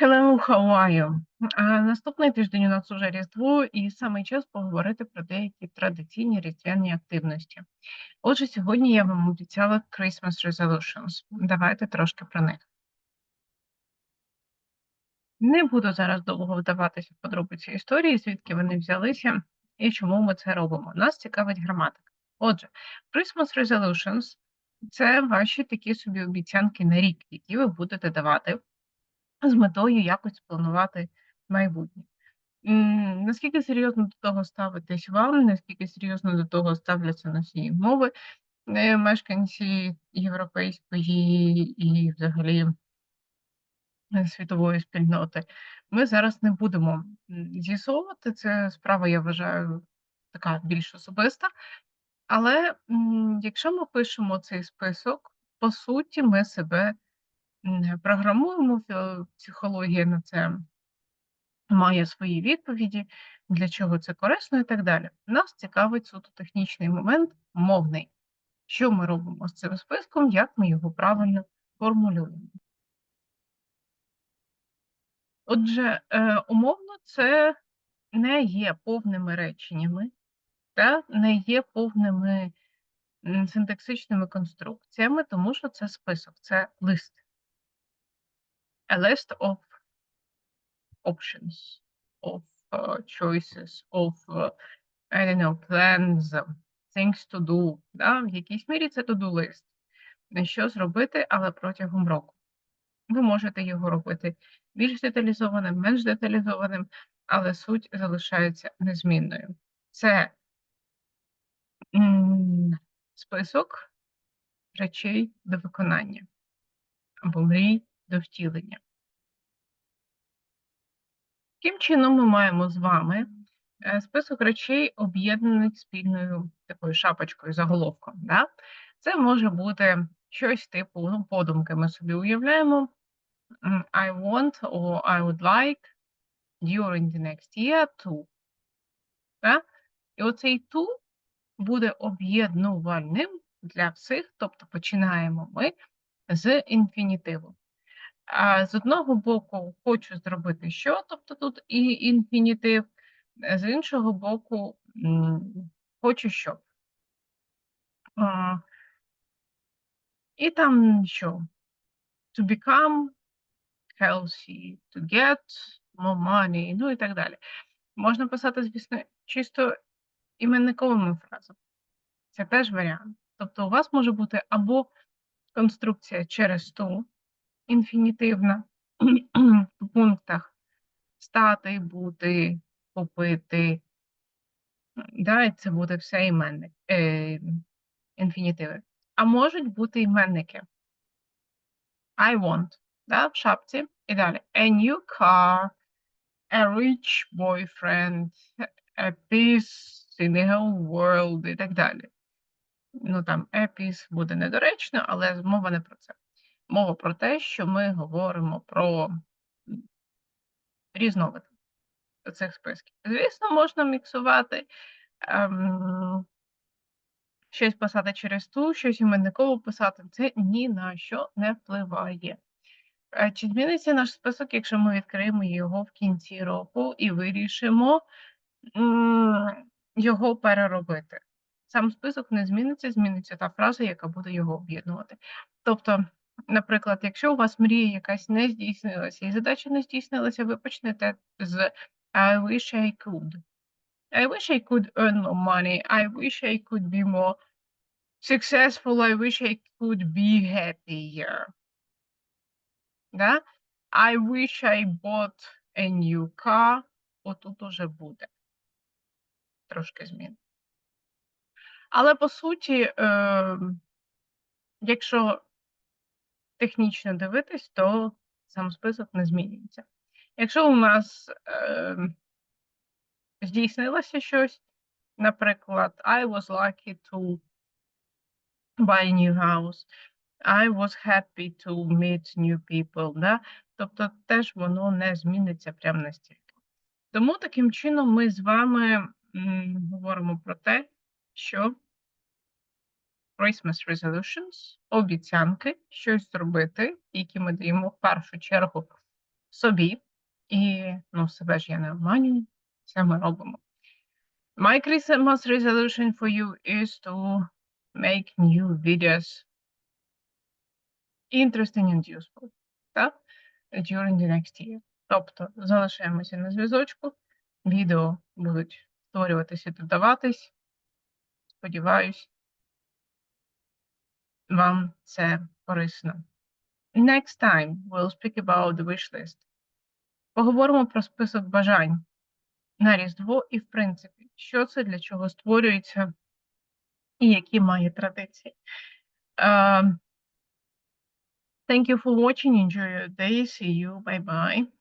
Hello, how are you? А, Наступний тиждень у нас уже Різдво, і саме час поговорити про деякі традиційні різдвяні активності. Отже, сьогодні я вам обіцяла Christmas Resolutions. Давайте трошки про них. Не буду зараз довго вдаватися в подробиці історії, звідки вони взялися і чому ми це робимо. Нас цікавить граматика. Отже, Christmas Resolutions – це ваші такі собі обіцянки на рік, які ви будете давати з метою якось спланувати майбутнє. Наскільки серйозно до того ставитесь вам, наскільки серйозно до того ставляться носії мови, е, мешканці європейської і взагалі е, світової спільноти, ми зараз не будемо з'ясовувати. Це справа, я вважаю, така більш особиста. Але якщо ми пишемо цей список, по суті, ми себе програмуємо, психологія на це має свої відповіді, для чого це корисно і так далі. Нас цікавить суто технічний момент, мовний. Що ми робимо з цим списком, як ми його правильно формулюємо. Отже, е, умовно, це не є повними реченнями, та не є повними синтаксичними конструкціями, тому що це список, це лист. A list of options, of uh, choices, of uh, I don't know, plans, uh, things to do. Да? В якійсь мірі це to-do list. Що зробити, але протягом року. Ви можете його робити більш деталізованим, менш деталізованим, але суть залишається незмінною. Це список речей до виконання або мрій до втілення. Таким чином, ми маємо з вами е, список речей, об'єднаних спільною такою шапочкою, заголовком. Да? Це може бути щось типу, ну, подумки ми собі уявляємо. I want or I would like during the next year to. Да? І оцей to буде об'єднувальним для всіх, тобто починаємо ми з інфінітиву. З одного боку хочу зробити що, тобто тут і інфінітив, е, з іншого боку хочу що. І там що? To become healthy, to get more money, ну і так далі. Можна писати, звісно, чисто іменниковими фразами. Це теж варіант. Тобто у вас може бути або конструкція через ту, інфінітивна, в пунктах стати, бути, купити. Да, це буде все іменник, е, інфінітиви. А можуть бути іменники. I want, да, в шапці. І далі. A new car, a rich boyfriend, a peace in the whole world і так далі. Ну там a peace буде недоречно, але мова не про це. Мова про те, що ми говоримо про різновид цих списків. Звісно, можна міксувати ем, щось писати через ту, щось іменниково писати. Це ні на що не впливає. Е, Чи зміниться наш список, якщо ми відкриємо його в кінці року і вирішимо його переробити? Сам список не зміниться, зміниться та фраза, яка буде його об'єднувати. Тобто, наприклад, якщо у вас мрія якась не здійснилася і задача не здійснилася, ви почнете з I wish I could. I wish I could earn more money. I wish I could be more successful. I wish I could be happier. Да? I wish I bought a new car. Отут уже буде. Трошки змін. Але по суті, е, якщо технічно дивитись, то сам список не змінюється. Якщо у нас е, здійснилося щось, наприклад, I was lucky to buy a new house, I was happy to meet new people, да? тобто теж воно не зміниться прямо настільки. Тому таким чином ми з вами м, говоримо про те, що Christmas resolutions, обіцянки, щось зробити, які ми даємо в першу чергу собі. І, ну, себе ж я не обманюю, це ми робимо. My Christmas resolution for you is to make new videos interesting and useful, так? During the next year. Тобто залишаємося на зв'язочку, відео будуть створюватися, додаватись. Сподіваюсь, вам це корисно. Next time we'll speak about the wish list. Поговоримо про список бажань на Різдво і, в принципі, що це, для чого створюється і які має традиції. Um, thank you for watching. Enjoy your day. See you. Bye bye.